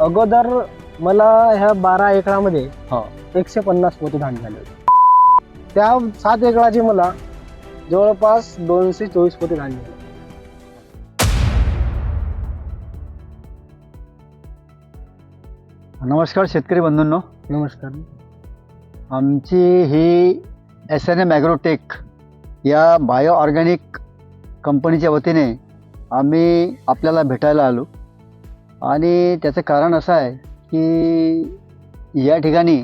अगोदर मला ह्या बारा एकरामध्ये हा. एकशे पन्नास पोते धान्य झाले होते त्या सात एकराचे मला जवळपास दोनशे चोवीस पोते धान्य झाले. नमस्कार शेतकरी बंधूंनो नमस्कार आमची ही एस एन एम ॲग्रोटेक या बायो ऑर्गॅनिक कंपनीच्या वतीने आम्ही आपल्याला भेटायला आलो आणि त्याचं कारण असं आहे की या ठिकाणी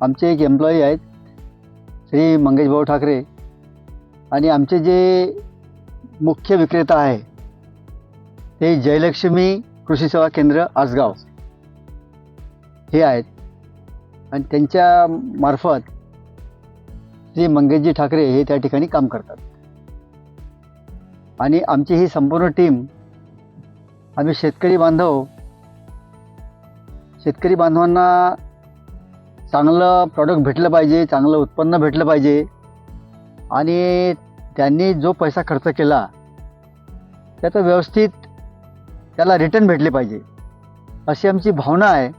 आमचे एक एम्प्लॉई आहेत श्री मंगेश भाऊ ठाकरे. आणि आमचे जे मुख्य विक्रेता आहे ते जयलक्ष्मी कृषी सेवा केंद्र आसगाव. हे आहेत. आणि त्यांच्या मार्फत श्री मंगेशजी ठाकरे हे त्या ठिकाणी काम करतात. आणि आमची ही संपूर्ण टीम आम्ही शेतकरी बांधव. शेतकरी बांधवांना चांगलं प्रॉडक्ट भेटलं पाहिजे चांगलं उत्पन्न भेटलं पाहिजे. आणि त्यांनी जो पैसा खर्च केला त्याचं व्यवस्थित त्याला रिटर्न भेटले पाहिजे. अशी आमची भावना आहे.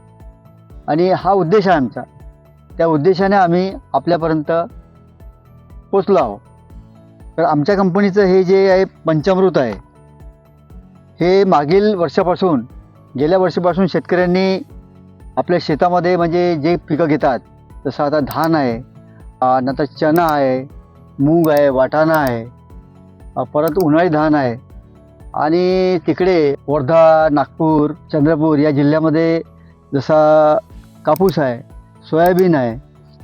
आणि हा उद्देश आहे आमचा. त्या उद्देशाने आम्ही आपल्यापर्यंत पोचलो आहोत. तर आमच्या कंपनीचं हे जे आहे पंचामृत आहे हे मागील वर्षापासून गेल्या वर्षीपासून शेतकऱ्यांनी आपल्या शेतामध्ये म्हणजे जे पिकं घेतात जसं आता धान आहे नंतर चना आहे मूग आहे वाटाणा आहे परत उन्हाळी धान आहे आणि तिकडे वर्धा नागपूर चंद्रपूर या जिल्ह्यामध्ये जसा कापूस आहे सोयाबीन आहे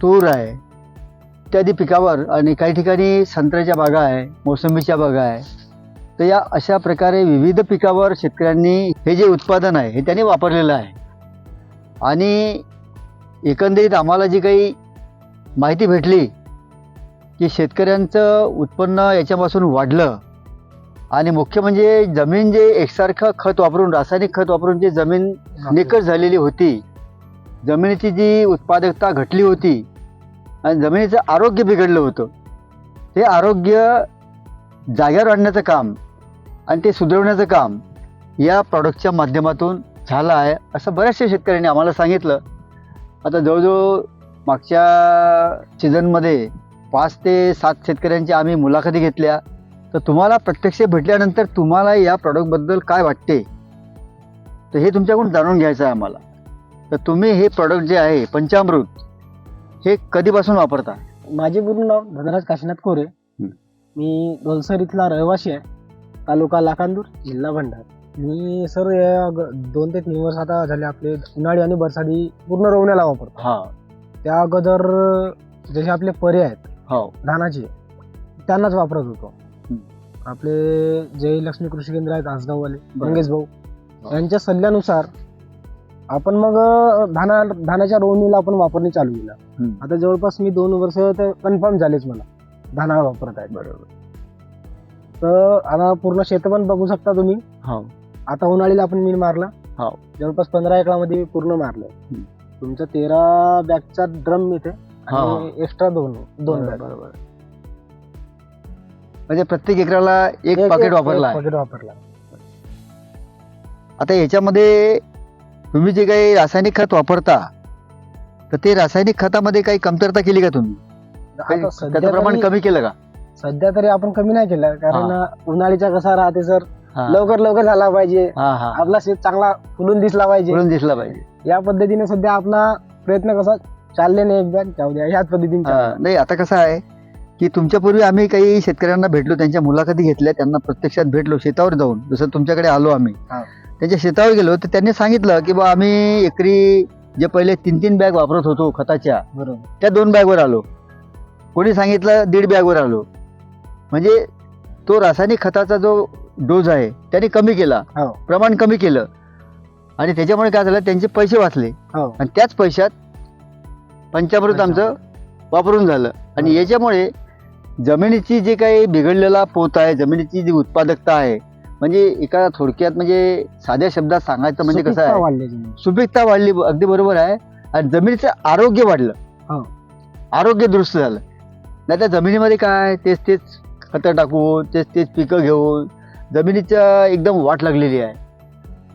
तूर आहे इत्यादी पिकावर आणि काही ठिकाणी संत्र्याच्या बागा आहे मोसंबीच्या बागा आहे. तर या अशा प्रकारे विविध पिकावर शेतकऱ्यांनी हे जे उत्पादन आहे हे त्यांनी वापरलेलं आहे. आणि एकंदरीत आम्हाला जी काही माहिती भेटली की शेतकऱ्यांचं उत्पन्न याच्यापासून वाढलं आणि मुख्य म्हणजे जमीन जे एकसारखं खत वापरून रासायनिक खत वापरून जे जमीन निकष झालेली होती जमिनीची जी उत्पादकता घटली होती आणि जमिनीचं आरोग्य बिघडलं होतं ते आरोग्य जाग्यावर आणण्याचं काम आणि ते सुधारवण्याचं काम या प्रॉडक्टच्या माध्यमातून झालं आहे असं बऱ्याचशा शेतकऱ्यांनी आम्हाला सांगितलं. आता जवळजवळ मागच्या सीझनमध्ये पाच ते सात शेतकऱ्यांच्या आम्ही मुलाखती घेतल्या. तर तुम्हाला प्रत्यक्ष भेटल्यानंतर तुम्हाला या प्रॉडक्टबद्दल काय वाटते? तर हे तुमच्याकडून जाणून घ्यायचं आहे आम्हाला. तर तुम्ही हे प्रॉडक्ट जे आहे पंचामृत हे कधीपासून वापरता? माझे पूर्ण नाव धनराज काशीनाथ कोरे. मी दोलसर इथला रहिवासी आहे. तालुका लाखांदूर जिल्हा भंडार मी सर या ग- दोन ते तीन वर्ष आता झाले आपले उन्हाळी आणि बरसाती पूर्ण रोवण्याला वापरतो हा त्या अगोदर जसे आपले पर्याय आहेत हो धानाचे त्यांनाच वापरत होतो. आपले जय लक्ष्मी कृषी केंद्र आहेत आसगाववाले बरं. मंगेश भाऊ हो. यांच्या सल्ल्यानुसार आपण मग अं, धाना धानाच्या रोवणीला आपण वापरणे चालू केलं. आता जवळपास मी दोन वर्ष तर कन्फर्म झालेच मला धाना वापरत आहेत बरोबर तर आता पूर्ण शेत पण बघू शकता तुम्ही. हो. आता उन्हाळीला आपण मी मारला. हो. जवळपास पंधरा एकरामध्ये पूर्ण मारलंय हं. तुमचा तेरा बॅगचा ड्रम इथे हा, आणि एक्स्ट्रा दोन दोन बरोबर, बॅग. बरोबर म्हणजे प्रत्येक एकराला एक पाकिट वापरला. पाकिट वापरला. आता याच्यामध्ये तुम्ही जे काही रासायनिक खत वापरता तर ते रासायनिक खतामध्ये काही कमतरता केली का तुम्ही? आता त्याचं सध्या प्रमाण तरी- कमी केलं का? सध्या तरी आपण कमी नाही केलं कारण उन्हाळीचा कसा राहते सर. लवकर लवकर झाला पाहिजे. आपला शेत चांगला फुलून दिसला पाहिजे. बोलून दिसला पाहिजे. या पद्धतीने सध्या आपला प्रयत्न कसा चालले नाही एक बॅग जाऊ द्या ह्याच पद्धतीने. नाही आता कसं आहे की तुमच्यापूर्वी आम्ही काही शेतकऱ्यांना भेटलो त्यांच्या मुलाखती घेतल्या त्यांना प्रत्यक्षात भेटलो शेतावर जाऊन. जसं तुमच्याकडे आलो आम्ही. त्यांच्या शेतावर गेलो तर त्यांनी सांगितलं की बा आम्ही एकरी जे पहिले तीन तीन बॅग वापरत होतो खताच्या बरोबर. त्या दोन बॅगवर आलो. कोणी सांगितलं दीड बॅगवर आलो. म्हणजे तो रासायनिक खताचा जो डोज आहे त्याने कमी केला. हो. प्रमाण कमी केलं. आणि त्याच्यामुळे काय झालं त्यांचे पैसे वाचले. हो. आणि त्याच पैशात पंचामृत आमचं वापरून झालं. आणि. याच्यामुळे जमिनीची जे काही बिघडलेला पोत आहे जमिनीची जी उत्पादकता आहे म्हणजे एका थोडक्यात म्हणजे साध्या शब्दात सांगायचं म्हणजे कसं सुपीकता आहे? वाढली जमीन. सुपीकता वाढली अगदी बरोबर आहे. आणि जमिनीचं आरोग्य वाढलं. हो. आरोग्य दुरुस्त झालं. नाही तर जमिनीमध्ये काय? तेच तेच खतं टाकून तेच तेच पिकं घेऊन जमिनीच्या एकदम वाट लागलेली आहे.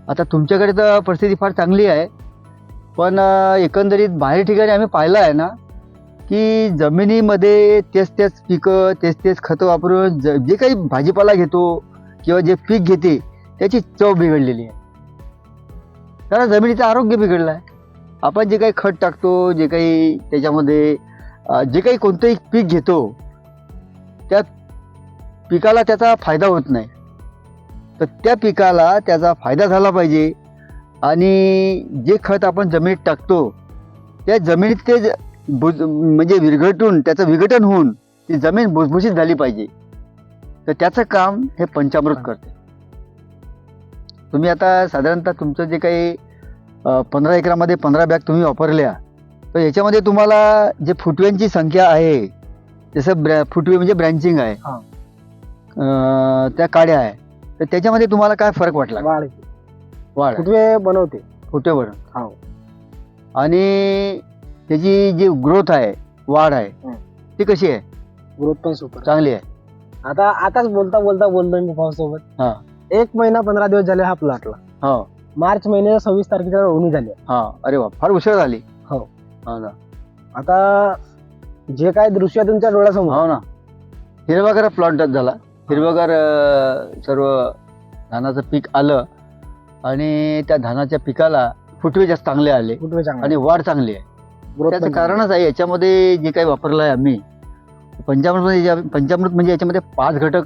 आता तुमच्याकडे तर परिस्थिती फार चांगली आहे पण एकंदरीत बाहेर ठिकाणी आम्ही पाहिलं आहे ना की जमिनीमध्ये तेच तेच पिकं तेच तेच खतं वापरून ज जे काही भाजीपाला घेतो किंवा जे पीक घेते त्याची चव बिघडलेली आहे. कारण जमिनीचं आरोग्य बिघडलं आहे. आपण जे काही खत टाकतो जे काही त्याच्यामध्ये जे काही कोणतंही पीक घेतो त्या पिकाला त्याचा फायदा होत नाही. तर त्या पिकाला त्याचा फायदा झाला पाहिजे. आणि जे खत आपण जमिनीत टाकतो त्या जमिनीत ते ज- बुज म्हणजे विरघटून त्याचं विघटन होऊन ती जमीन भुसभुशीत झाली पाहिजे. तर त्याचं काम हे पंचामृत करते. तुम्ही आता साधारणतः तुमचं जे काही पंधरा एकरामध्ये पंधरा बॅग तुम्ही वापरल्या तर याच्यामध्ये तुम्हाला जे फुटव्यांची संख्या आहे जसं ब्रॅ फुटवे म्हणजे ब्रँचिंग आहे. हा. अं, त्या काड्या आहे. तर त्याच्यामध्ये तुम्हाला काय फरक वाटला? वाढ वाढ फुटवे बनवते. फुटेवर हो. आणि त्याची जी ग्रोथ आहे वाढ आहे हं. ती कशी आहे? ग्रोथ पण सुपर चांगली आहे. आता आताच बोलता बोलता बोलतोय मी भाऊ हा. सोबत एक महिना पंधरा दिवस झाले हा प्लॉटला हो. मार्च महिन्याच्या सव्वीस तारखेला रोवणी झाली. आहे. हा. अरे वा फार उशीर झाली. हो. हो ना. आता जे काय दृश्य आहे तुमच्या डोळ्यासमोर. हो ना. हिरवागार प्लॉट झाला. हिरवागार सर्व धानाचं पीक आलं आणि त्या धानाच्या पिकाला फुटवे जास्त चांगले आले फुटवे चांगले आणि वाढ चांगली आहे. त्याचं. कारणच आहे याच्यामध्ये जे काही वापरलं आहे आम्ही पंचामृत म्हणजे जे- पंचामृत म्हणजे याच्यामध्ये पाच घटक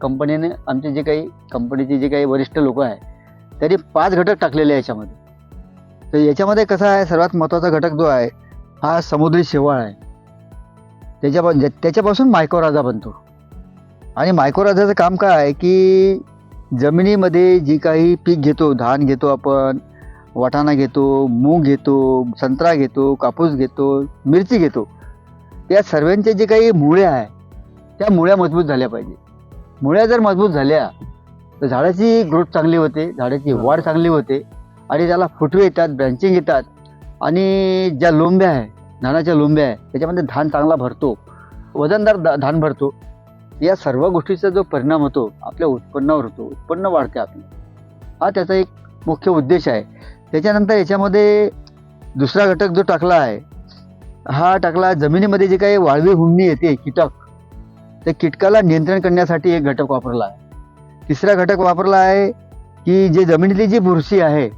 कंपनीने आमचे जे काही कंपनीचे जे काही वरिष्ठ लोक आहे त्यांनी पाच घटक टाकलेले आहे याच्यामध्ये. तर याच्यामध्ये कसं आहे सर्वात महत्त्वाचा घटक जो आहे हा समुद्री शेवाळ आहे. त्याच्या ज्या- त्याच्यापासून मायकोराजा बनतो. आणि मायक्रोराजाचं काम काय आहे की जमिनीमध्ये जी काही पीक घेतो धान घेतो आपण वाटाणा घेतो मूग घेतो संत्रा घेतो कापूस घेतो मिरची घेतो या सर्वांचे जे काही मुळ्या आहे त्या मुळ्या मजबूत झाल्या पाहिजे. मुळ्या जर मजबूत झाल्या तर झाडाची ग्रोथ चांगली होते झाडाची वाढ चांगली होते आणि त्याला फुटवे येतात ब्रँचिंग येतात आणि ज्या लोंब्या आहे धानाच्या लोंब्या आहे त्याच्यामध्ये धान चांगला भरतो. वजनदार धा- धान भरतो. या सर्व गोष्टीचा जो परिणाम होतो आपल्या उत्पन्नावर होतो उत्पन्न वाढते आपलं. हा त्याचा एक मुख्य उद्देश आहे. त्याच्यानंतर याच्यामध्ये दुसरा घटक जो टाकला आहे हा टाकला जमिनीमध्ये जे काही वाळवी हुमणी येते कीटक त्या कीटकाला नियंत्रण करण्यासाठी एक घटक वापरला आहे. तिसरा घटक वापरला आहे की जे जमिनीतली जी बुरशी आहे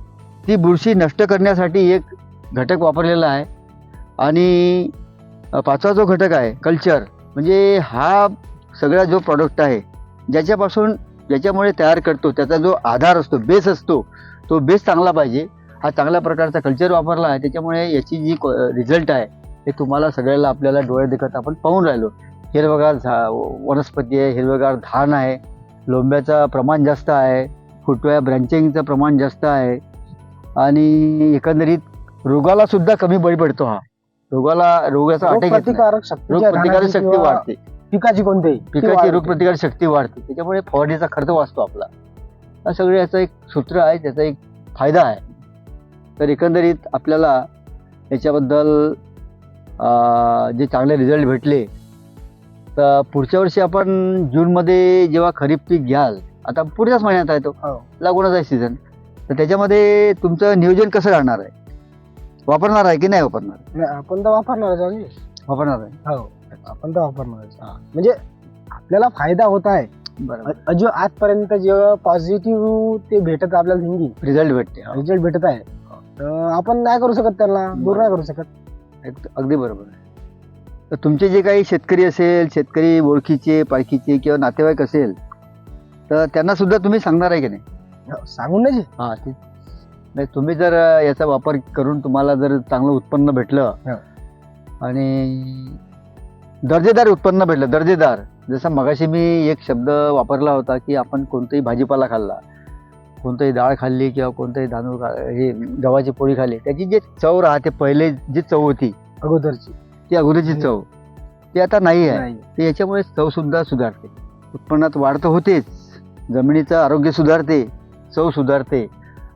ती बुरशी नष्ट करण्यासाठी एक घटक वापरलेला आहे. आणि पाचवा जो घटक आहे कल्चर म्हणजे हा सगळा जो प्रॉडक्ट आहे ज्याच्यापासून ज्याच्यामुळे तयार करतो त्याचा जो आधार असतो बेस असतो तो बेस चांगला पाहिजे. हा चांगल्या प्रकारचा कल्चर वापरला आहे. त्याच्यामुळे याची जी रिझल्ट आहे ते तुम्हाला सगळ्याला आपल्याला डोळे देखत आपण पाहून राहिलो. हिरवगार झा वनस्पती आहे हिरवगार धान आहे लोंब्याचं प्रमाण जास्त आहे फुटव्या ब्रँचिंगचं प्रमाण जास्त आहे आणि एकंदरीत रोगाला सुद्धा कमी बळी पडतो हा. रोगाला रोगाचा अटॅक प्रतिकारक शक्ती वाढते. पिकाची कोणतेही ती पिकाची वाढते. रोग प्रतिकारक शक्ती वाढते. त्याच्यामुळे फवारणीचा खर्च वाचतो आपला. हा सगळे याचं एक सूत्र आहे त्याचा एक फायदा आहे. तर एकंदरीत आपल्याला याच्याबद्दल जे चांगले रिझल्ट भेटले तर पुढच्या वर्षी आपण जूनमध्ये जेव्हा खरीप पीक घ्याल आता पुढच्याच महिन्यात आहे तो हो. लागूनच आहे सीझन तर त्याच्यामध्ये तुमचं नियोजन कसं राहणार आहे? वापरणार आहे की नाही वापरणार? नाही, आपण तर वापरणार आहे वापरणार आहे. हो. आपण तर वापरणार. म्हणजे आपल्याला फायदा होत आहे. बरोबर. अजून आजपर्यंत जे पॉझिटिव्ह ते भेटत आपल्याला थिंकिंग रिझल्ट भेटते हा. रिझल्ट भेटत आहे. तर आपण नाही करू शकत त्यांना दूर नाही करू शकत. एक- अगदी बरोबर आहे. तर तुमचे जे काही शेतकरी असेल शेतकरी ओळखीचे पाळखीचे किंवा नातेवाईक असेल तर त्यांना सुद्धा तुम्ही सांगणार आहे की नाही? हो, सांगून नाही हां ते नाही तुम्ही जर अं, याचा वापर करून तुम्हाला जर चांगलं उत्पन्न भेटलं हा. आणि दर्जेदार उत्पन्न भेटलं दर्जेदार. जसं मगाशी मी एक शब्द वापरला होता की आपण कोणताही भाजीपाला खाल्ला कोणतंही डाळ खाल्ली किंवा कोणतंही तांदूळ खा हे गव्हाची पोळी खाल्ली त्याची जी चव राहते पहिले जी चव होती अगोदरची. ती अगोदरची. चव ती आता नाही आहे. तर याच्यामुळे चव सुद्धा सुधारते. उत्पन्नात वाढ तर होतेच जमिनीचं आरोग्य सुधारते चव सुधारते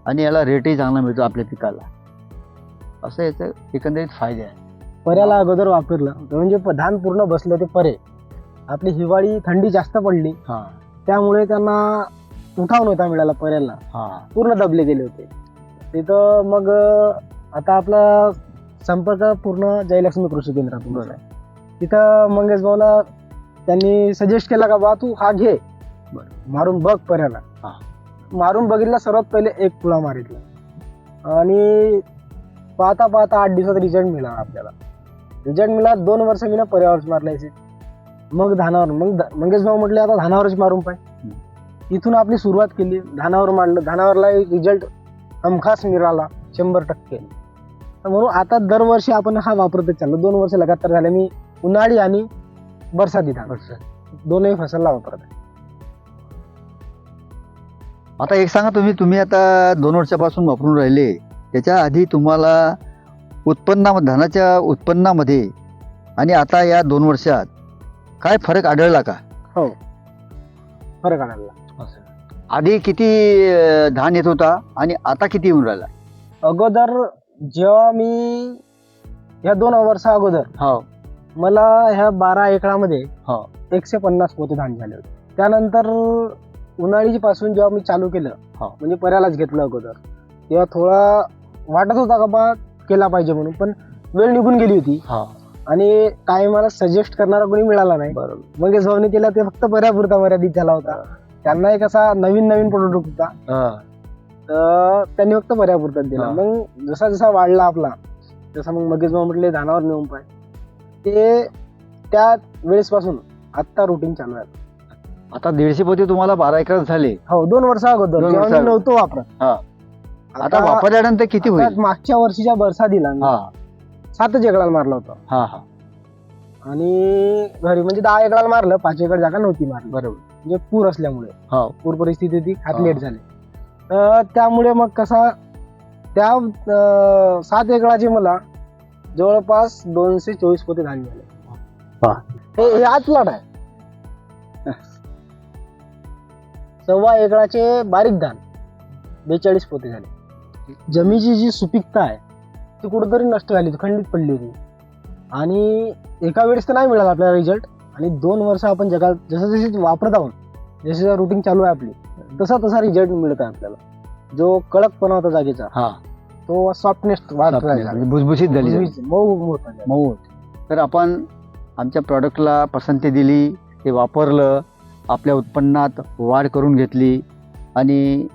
आणि याला रेटही चांगला मिळतो आपल्या पिकाला. असं याचं एकंदरीत फायदे आहे. पर्याला अगोदर वापरलं. म्हणजे प- धान पूर्ण बसलं ते परे. आपली हिवाळी थंडी जास्त पडली. हां. त्यामुळे त्यांना उठाव नव्हता मिळाला पर्याला हा. पूर्ण दबले गेले होते. तिथं मग आता आपला संपर्क पूर्ण जयलक्ष्मी कृषी केंद्रातून. तिथं मंगेश भाऊला त्यांनी सजेस्ट केला का बा तू हा घे. मारून बघ पर्याला हा. मारून बघितला सर्वात पहिले एक पुळा मारितला. आणि पाहता पाहता आठ दिवसात रिझल्ट मिळाला आपल्याला. रिझल्ट मिळाला दोन वर्ष मी ना पर्यावरच मारलायचे मग धानावर मग ध- मंगेश भाऊ म्हटले आता धानावरच मारून पाय. इथून आपली सुरुवात केली धानावर मांडलं. धानावरला रिझल्ट हमखास मिळाला शंभर टक्के. तर म्हणून आता दरवर्षी आपण हा वापरतच चाललो. दोन वर्ष लगातार झाले मी उन्हाळी आणि बरसाती धान. दोनही फसलला वापरत आहे आता एक सांगा तुम्ही तुम्ही आता दोन वर्षापासून वापरून राहिले. त्याच्या आधी तुम्हाला उत्पन्ना धानाच्या उत्पन्नामध्ये आणि आता या दोन वर्षात काय फरक आढळला का? हो. फरक आढळला. आधी किती धान येत होता आणि आता किती येऊन राहिला? अगोदर जेव्हा मी ह्या दोन वर्षा अगोदर हो. मला ह्या बारा एकरामध्ये हो. एकशे पन्नास पोते धान झाले होते. त्यानंतर उन्हाळी पासून जेव्हा मी चालू केलं हो. म्हणजे पर्यालाच घेतलं अगोदर तेव्हा थोडा वाटत होता का बा केला पाहिजे म्हणून. पण वेळ निघून गेली होती. हा. आणि काय मला सजेस्ट करणारा कोणी मिळाला नाही. बरोबर. मग भाऊने केला ते फक्त पर्यापुरता मर्यादित झाला होता. त्यांना एक असा नवीन नवीन प्रोडक्ट होता. हा. तर त्यांनी फक्त पर्यापुरतात दिला. मग जसा जसा वाढला आपला जसा मग मगेच भाऊ म्हटले धानावर नेऊन पाय. ते त्या वेळेसपासून आत्ता रुटीन चालू आहे. आता दीडशे पोते तुम्हाला बारा एकर झाले. हो दोन वर्ष अगोदर. नव्हतो वापरत. आता वापरल्यानंतर किती आता होईल? मागच्या वर्षीच्या बरसा दिला हा. सातच एकराला मारला होता. हा हा. आणि घरी म्हणजे दहा एकराला मारलं पाच एकर जागा नव्हती मारली. बरोबर. म्हणजे पूर असल्यामुळे. हो. पूर परिस्थिती होती हा. लेट झाले. त्यामुळे मग कसा त्या अं, सात एकराचे मला जवळपास दोनशे चोवीस पोते धान हा. झाले हे हे आज प्लॉट आहे. सव्वा एकराचे बारीक धान बेचाळीस पोते झाले. जमिनीची जी सुपीकता आहे ती कुठेतरी नष्ट झाली होती खंडित पडली होती आणि एका वेळेस तर नाही मिळाला आपल्याला रिझल्ट आणि दोन वर्ष आपण जगात जसं जशी वापरत आहोत जसं रुटीन चालू आहे आपली तसा तसा रिझल्ट मिळत आहे आपल्याला जो कडकपणा होता जागेचा हा तो सॉफ्टनेस म्हणजे भुसभुशीत झाली. मऊ. मऊ. तर आपण आमच्या प्रॉडक्टला पसंती दिली ते वापरलं आपल्या उत्पन्नात वाढ करून घेतली आणि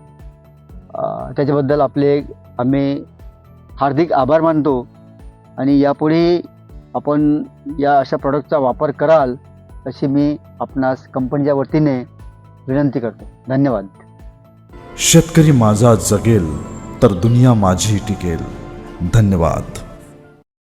त्याच्याबद्दल आपले आम्ही हार्दिक आभार मानतो. आणि यापुढे आपण या अशा प्रॉडक्टचा वापर कराल अशी मी आपणास कंपनीच्या वतीने विनंती करतो. धन्यवाद. शेतकरी माझा जगेल तर दुनिया माझी टिकेल. धन्यवाद.